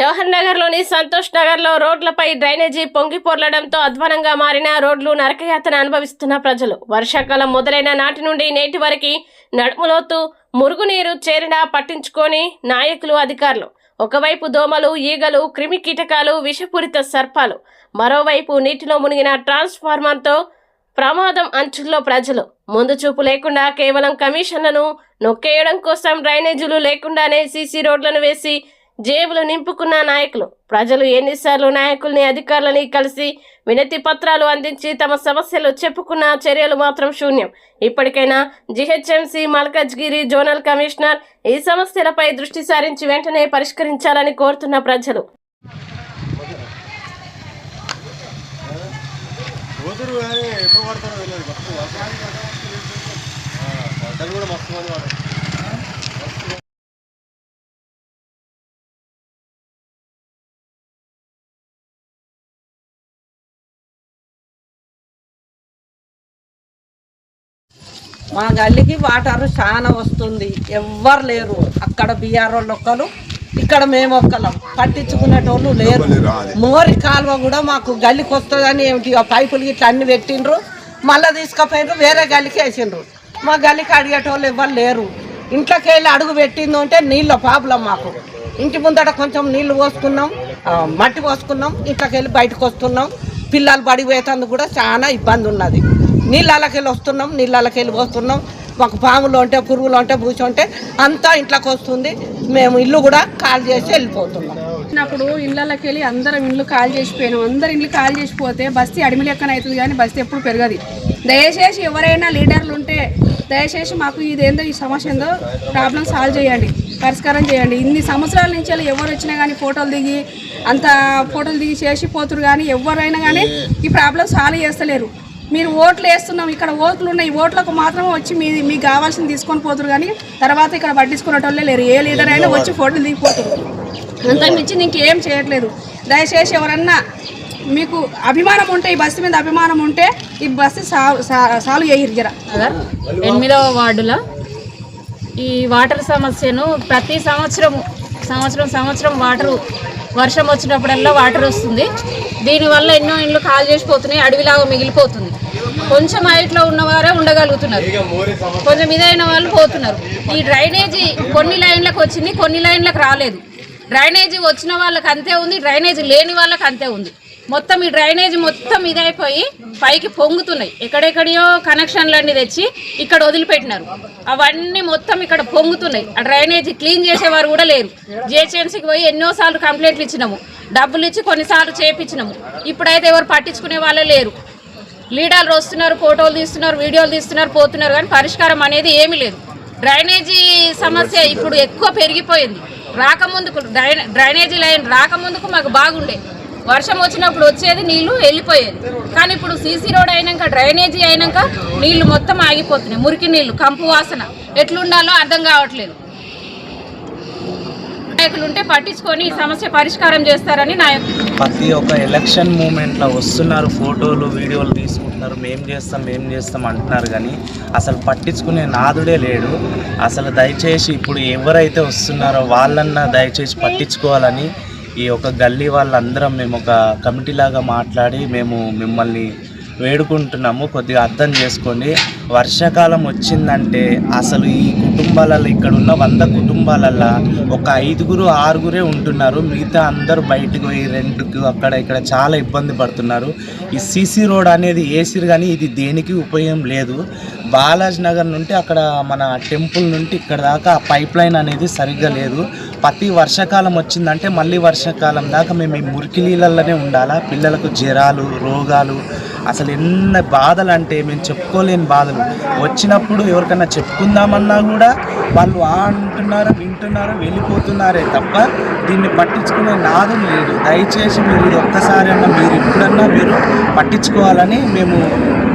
జవహర్ నగర్లోని సంతోష్ నగర్లో రోడ్లపై డ్రైనేజీ పొంగి పొర్లడంతో అధ్వానంగా మారిన రోడ్లు నరకయాతన అనుభవిస్తున్న ప్రజలు. వర్షాకాలం మొదలైన నాటి నుండి నేటి వరకు నడుములోతు మురుగునీరు చేరినా పట్టించుకొని నాయకులు అధికారులు. ఒకవైపు దోమలు ఈగలు క్రిమి కీటకాలు విషపూరిత సర్పాలు. మరోవైపు నీటిలో మునిగిన ట్రాన్స్ఫార్మర్తో ప్రమాదం అంచుల్లో ప్రజలు. ముందు చూపు లేకుండా కేవలం కమిషన్లను నొక్కేయడం కోసం డ్రైనేజీలు లేకుండానే సీసీ రోడ్లను వేసి జేబులు నింపుకున్న నాయకులు. ప్రజలు ఎన్నిసార్లు నాయకుల్ని అధికారులని కలిసి వినతి పత్రాలు అందించి తమ సమస్యలు చెప్పుకున్న చర్యలు మాత్రం శూన్యం. ఇప్పటికైనా జిహెచ్ఎంసీ మల్కజ్గిరి జోనల్ కమిషనర్ ఈ సమస్యలపై దృష్టి సారించి వెంటనే పరిష్కరించాలని కోరుతున్న ప్రజలు. పోతురు మా గల్లీకి వాటర్ చాలా వస్తుంది. ఎవ్వరు లేరు. అక్కడ బీఆర్ వాళ్ళు ఒక్కరు ఇక్కడ మేము ఒక్కలం. పట్టించుకునేటోళ్ళు లేరు. మోరి కాలువ కూడా మాకు గల్లీకి వస్తుందని ఏమిటి? ఆ పైపులు ఇట్లా అన్ని పెట్టిండ్రు. మళ్ళీ తీసుకుపోయినరు వేరే గల్లీకి వేసిండ్రు. మా గల్లీకి అడిగేటోళ్ళు ఎవ్వరు లేరు. ఇంట్లోకి వెళ్ళి అడుగు పెట్టింది అంటే నీళ్ళ ప్రాబ్లం మాకు. ఇంటి ముందట కొంచెం నీళ్ళు పోసుకున్నాం మట్టి పోసుకున్నాం ఇంట్లోకి వెళ్ళి బయటకు వస్తున్నాం పిల్లలు బడి పోయేటందుకు కూడా చాలా ఇబ్బంది ఉన్నది. నీళ్ళకెళ్ళి వస్తున్నాం నీళ్ళకెళ్ళి పోస్తున్నాం. మాకు పాములు ఉంటే పురుగులు ఉంటే బూసి ఉంటే అంతా ఇంట్లోకి వస్తుంది. మేము ఇల్లు కూడా కాల్ చేసి వెళ్ళిపోతున్నాం. వచ్చినప్పుడు ఇళ్ళకి వెళ్ళి అందరం ఇల్లు కాల్ చేసిపోయినాం. అందరు ఇల్లు కాల్ చేసిపోతే బస్తీ అడిమి లెక్కన అవుతుంది కానీ బస్తీ ఎప్పుడు పెరగదు. దయచేసి ఎవరైనా లీడర్లు ఉంటే దయచేసి మాకు ఇదేందో ఈ సమస్య ఏందో ప్రాబ్లం సాల్వ్ చేయండి పరిష్కారం చేయండి. ఇన్ని సంవత్సరాల నుంచి ఎవరు వచ్చినా కానీ ఫోటోలు దిగి అంత ఫోటోలు దిగి చేసి పోతురు కానీ ఎవరైనా కానీ ఈ ప్రాబ్లం సాల్వ్ చేస్తలేరు. మీరు ఓట్లు వేస్తున్నాం ఇక్కడ ఓట్లు ఉన్నాయి ఈ ఓట్లకు మాత్రమే వచ్చి మీ మీకు కావాల్సింది తీసుకొని పోతురు కానీ తర్వాత ఇక్కడ పట్టించుకునేటోళ్ళే లేరు. ఏ లీడర్ అయినా వచ్చి ఫోటోలు దిగిపోతురు. అంతకు మించి ఇంకేం చేయట్లేదు. దయచేసి ఎవరన్నా మీకు అభిమానం ఉంటే ఈ బస్సు మీద అభిమానం ఉంటే ఈ బస్సు సాల్వ్ సాల్వ్ చేయరు జర. ఎనిమిదవ వార్డులో ఈ వాటర్ సమస్యను ప్రతి సంవత్సరం సంవత్సరం సంవత్సరం వాటర్ వర్షం వచ్చినప్పుడల్లా వాటర్ వస్తుంది. దీనివల్ల ఎన్నో ఇండ్లు కాల్ చేసిపోతున్నాయి అడవిలాగా మిగిలిపోతుంది. కొంచెం హైట్లో ఉన్నవారే ఉండగలుగుతున్నారు. కొంచెం ఇదైన వాళ్ళు పోతున్నారు. ఈ డ్రైనేజీ కొన్ని లైన్లకు వచ్చింది కొన్ని లైన్లకు రాలేదు. డ్రైనేజీ వచ్చిన వాళ్ళకి అంతే ఉంది డ్రైనేజీ లేని వాళ్ళకి అంతే ఉంది. మొత్తం ఈ డ్రైనేజ్ మొత్తం ఇదైపోయి పైకి పొంగుతున్నాయి. ఎక్కడెక్కడియో కనెక్షన్లన్నీ తెచ్చి ఇక్కడ వదిలిపెట్టినారు. అవన్నీ మొత్తం ఇక్కడ పొంగుతున్నాయి. ఆ డ్రైనేజీ క్లీన్ చేసేవారు కూడా లేరు. జిహెచ్ఎంసీకి పోయి ఎన్నోసార్లు కంప్లైంట్లు ఇచ్చినాము. డబ్బులు ఇచ్చి కొన్నిసార్లు చేపించినాము. ఇప్పుడైతే ఎవరు పట్టించుకునే వాళ్ళే లేరు. లీడర్లు వస్తున్నారు ఫోటోలు తీస్తున్నారు వీడియోలు తీస్తున్నారు పోతున్నారు కానీ పరిష్కారం అనేది ఏమీ లేదు. డ్రైనేజీ సమస్య ఇప్పుడు ఎక్కువ పెరిగిపోయింది. రాకముందుకు డ్రై- డ్రైనేజీ లైన్ రాకముందుకు మాకు బాగుండే. వర్షం వచ్చినప్పుడు వచ్చేది నీళ్ళు వెళ్ళిపోయేది. కానీ ఇప్పుడు సీసీ రోడ్ అయినాక డ్రైనేజీ అయినాక నీళ్ళు మొత్తం ఆగిపోతున్నాయి. మురికి నీళ్ళు కంపు వాసన ఎట్లుండాలో అర్థం కావట్లేదు. నాయకులు ఉంటే పట్టించుకొని ఈ సమస్య పరిష్కారం చేస్తారని నా ప్రతి ఒక్క ఎలక్షన్ మూమెంట్లో వస్తున్నారు ఫోటోలు వీడియోలు తీసుకుంటున్నారు. మేం చేస్తాం మేం చేస్తాం అంటున్నారు కానీ అసలు పట్టించుకునే నాదుడే లేడు. అసలు దయచేసి ఇప్పుడు ఎవరైతే వస్తున్నారో వాళ్ళన్నా దయచేసి పట్టించుకోవాలని ఈ ఒక గల్లీ వాళ్ళందరం మేము ఒక కమిటీ లాగా మాట్లాడి మేము మిమ్మల్ని వేడుకుంటున్నాము. కొద్దిగా అర్థం చేసుకోండి. వర్షాకాలం వచ్చిందంటే అసలు ఈ కుటుంబాలలో ఇక్కడ ఉన్న వంద కుటుంబాలల్లో ఒక ఐదుగురు ఆరుగురే ఉంటున్నారు. మిగతా అందరూ బయటకు పోయి రెంట్కు అక్కడ ఇక్కడ చాలా ఇబ్బంది పడుతున్నారు. ఈ సీసీ రోడ్ అనేది వేసిరు కానీ ఇది దేనికి ఉపయోగం లేదు. బాలాజీ నగర్ నుండి అక్కడ మన టెంపుల్ నుండి ఇక్కడ దాకా పైప్ లైన్ అనేది సరిగ్గా లేదు. ప్రతి వర్షాకాలం వచ్చిందంటే మళ్ళీ వర్షాకాలం దాకా మేము ఈ మురికి నీళ్ళల్లోనే ఉండాలా? పిల్లలకు జ్వరాలు రోగాలు అసలు ఎన్న బాధలు అంటే మేము చెప్పుకోలేని బాధలు. వచ్చినప్పుడు ఎవరికైనా చెప్పుకుందామన్నా కూడా వాళ్ళు ఆ అంటున్నారు వింటున్నారు వెళ్ళిపోతున్నారే తప్ప దీన్ని పట్టించుకునే నాదం లేదు. దయచేసి మీరు ఇది ఒక్కసారి అన్నా మీరు ఇప్పుడన్నా మీరు పట్టించుకోవాలని మేము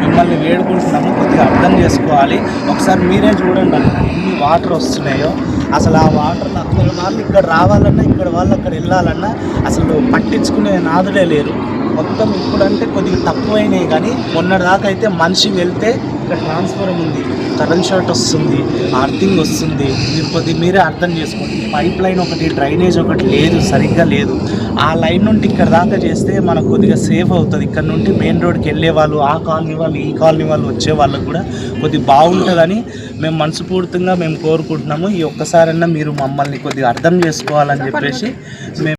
మిమ్మల్ని వేడుకుంటున్నాము కొద్దిగా అర్థం చేసుకోవాలి. ఒకసారి మీరే చూడండి అక్కడ ఎన్ని వాటర్ వస్తున్నాయో. అసలు ఆ వాటర్ అక్కడ వాళ్ళు ఇక్కడ రావాలన్నా ఇక్కడ వాళ్ళు అక్కడ వెళ్ళాలన్నా అసలు పట్టించుకునే నాదులే లేరు. మొత్తం ఇప్పుడంటే కొద్దిగా తక్కువైనాయి కానీ మొన్నటిదాకా అయితే మనిషి వెళ్తే ఇక్కడ ట్రాన్స్ఫారం ఉంది. కరెంట్ షార్ట్ వస్తుంది ఆర్థింగ్ వస్తుంది. మీరు కొద్ది మీరే అర్థం చేసుకోండి. పైప్ లైన్ ఒకటి డ్రైనేజ్ ఒకటి లేదు సరిగ్గా లేదు. ఆ లైన్ నుండి ఇక్కడ దాకా చేస్తే మనకు కొద్దిగా సేఫ్ అవుతుంది. ఇక్కడ నుండి మెయిన్ రోడ్కి వెళ్ళే వాళ్ళు ఆ కాలనీ వాళ్ళు ఈ కాలనీ వాళ్ళు వచ్చే వాళ్ళకు కూడా కొద్దిగా బాగుంటుందని మేము మనస్ఫూర్తిగా మేము కోరుకుంటున్నాము. ఈ ఒక్కసారన్నా మీరు మమ్మల్ని కొద్దిగా అర్థం చేసుకోవాలని చెప్పేసి మేము